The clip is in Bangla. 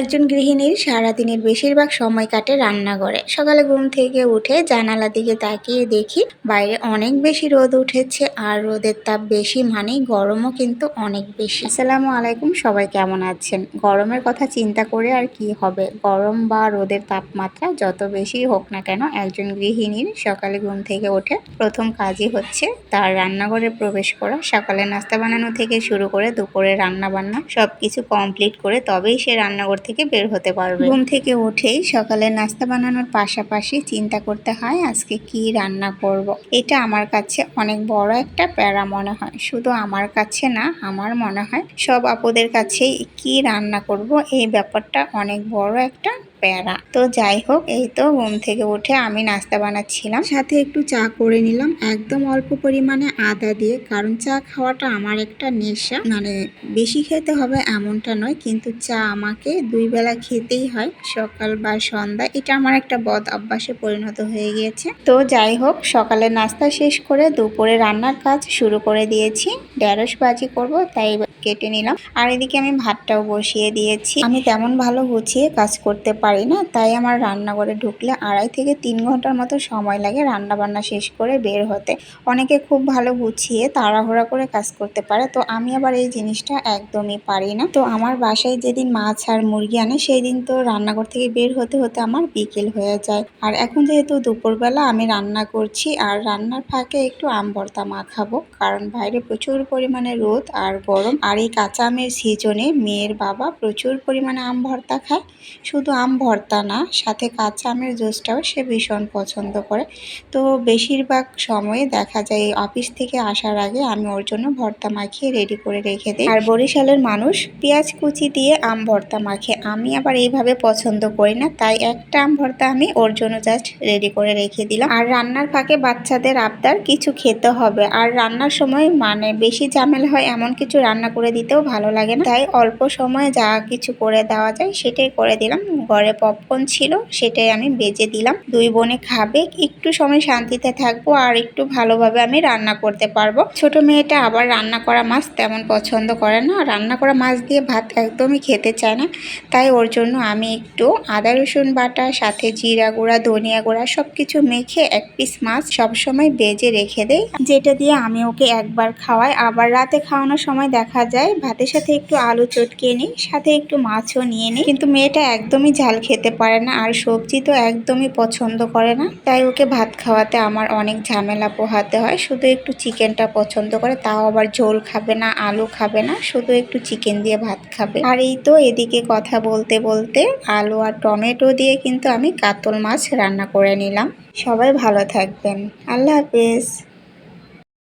একজন গৃহিণীর সারাদিনের বেশিরভাগ সময় কাটে রান্নাঘরে। সকালে ঘুম থেকে উঠে জানালা দিকে তাকিয়ে দেখি, বাইরে অনেক বেশি রোদ উঠেছে আর রোদের তাপ বেশি মানেই গরমও কিন্তু অনেক বেশি। আসসালামু আলাইকুম, সবাই কেমন আছেন? গরমের কথা চিন্তা করে আর কি হবে? গরম বা রোদের তাপমাত্রা যত বেশি হোক না কেন, একজন গৃহিণীর সকালে ঘুম থেকে ওঠে প্রথম কাজই হচ্ছে তার রান্নাঘরে প্রবেশ করা। সকালে নাস্তা বানানো থেকে শুরু করে দুপুরে রান্না বান্না সবকিছু কমপ্লিট করে তবেই সে রান্নাঘর থেকে বের হতে পারবে ঘুম থেকে উঠেই সকালে নাস্তা বানানোর পাশাপাশি চিন্তা করতে হয়, আজকে কি রান্না করব। এটা আমার কাছে অনেক বড় একটা প্যারা মনে হয় শুধু আমার কাছে না, আমার মনে হয় সব আপদের কাছেই কি রান্না করব, এই ব্যাপারটা অনেক বড় একটা প্যারা। তো যাই হোক, এই তো ঘুম থেকে উঠে আমি নাস্তা বানাচ্ছিলাম। সাথে একটু চা করে নিলাম। একদম অল্প পরিমাণে আদা দিয়ে, কারণ চা খাওয়াটা আমার একটা নেশা। মানে বেশি খেতে হবে এমনটা নয়, কিন্তু চা আমাকে দুই বেলা খেতেই হয়। সকাল বা সন্ধ্যা, এটা আমার একটা বদ অভ্যাসে পরিণত হয়ে গিয়েছে। তো যাই হোক সকালে নাস্তা শেষ করে দুপুরে রান্নার কাজ শুরু করে দিয়েছি। ঢেঁড়স বাজি করব, তাই কেটে নিলাম। আর এদিকে আমি ভাতটাও বসিয়ে দিয়েছি। আমি তেমন ভালো গুছিয়ে কাজ করতে পারি না, তাই আমার রান্নাঘরে ঢুকলে আড়াই থেকে তিন ঘণ্টার মতো সময় লাগে রান্না বান্না শেষ করে বের হতে। অনেকে খুব ভালো গুছিয়ে তাড়াহুড়া করে কাজ করতে পারে, তো আমি আবার এই জিনিসটা একদমই পারি না। তো আমার বাসায় যেদিন মাছ আর মুরগি আনে সেই দিন তো রান্নাঘর থেকে বের হতে হতে আমার বিকেল হয়ে যায়। আর এখন যেহেতু দুপুরবেলা, আমি রান্না করছি আর রান্নার ফাঁকে একটু আম ভর্তা মাখাবো, কারণ বাইরে প্রচুর পরিমাণে রোদ আর গরম। আর এই কাঁচা আমের সিজনে মেয়ের বাবা প্রচুর পরিমাণে আম ভর্তা খায়। শুধু আম ভর্তা না, সাথে কাঁচা আমের জুসটাও সে ভীষণ পছন্দ করে। তো বেশিরভাগ সময়ে দেখা যায় অফিস থেকে আসার আগে আমি ওর জন্য ভর্তা মাখিয়ে রেডি করে রেখে দিই। আর বরিশালের মানুষ পেঁয়াজ কুচি দিয়ে আম ভর্তা মাখে। আমি আবার এইভাবে পছন্দ করি না, তাই একটা আম ভর্তা আমি ওর জন্য জাস্ট রেডি করে রেখে দিলাম। আর রান্নার ফাঁকে বাচ্চাদের আবদার কিছু খেতে হবে। আর রান্নার সময় মানে বেশি ঝামেলা হয় এমন কিছু রান্না করে দিতেও ভালো লাগে না। তাই অল্প সময়ে যা কিছু করে দেওয়া যায় সেটাই করে দিলাম। ঘরে পপকর্ন ছিল সেটাই আমি বেজে দিলাম। দুই বোনে খাবে, একটু সময় শান্তিতে থাকব আর একটু ভালোভাবে আমি রান্না করতে পারব। ছোট মেয়েটা আবার রান্না করা মাছ তেমন পছন্দ করে না। রান্না করা মাছ দিয়ে ভাত একদমই খেতে চায় না। তাই ওর জন্য আমি একটু আদা, রসুন বাটা, সাথে জিরা গুঁড়া, ধনিয়া গুঁড়া সব কিছু মেখে এক পিস মাছ সবসময় বেজে রেখে দেয় যেটা দিয়ে আমি ওকে একবার খাওয়াই। আবার রাতে খাওয়ানোর সময় দেখা যায়, ভাতের সাথে একটু আলু চটকিয়ে নিই, সাথে একটু মাছও নিয়ে নিই। কিন্তু মেয়েটা একদমই ঝাল খেতে পারে না আর সবজি তো একদমই পছন্দ করে না। তাই ওকে ভাত খাওয়াতে আমার অনেক ঝামেলা পোহাতে হয়। শুধু একটু চিকেনটা পছন্দ করে, তাও আবার ঝোল খাবে না, আলু খাবে না, শুধু একটু চিকেন দিয়ে ভাত খাবে। আর এই তো এদিকে কথা বলতে বলতে আলু আর টমেটো দিয়ে কিন্তু আমি কাতল মাছ রান্না করে নিলাম। সবাই ভালো থাকবেন। আল্লাহ হাফেজ।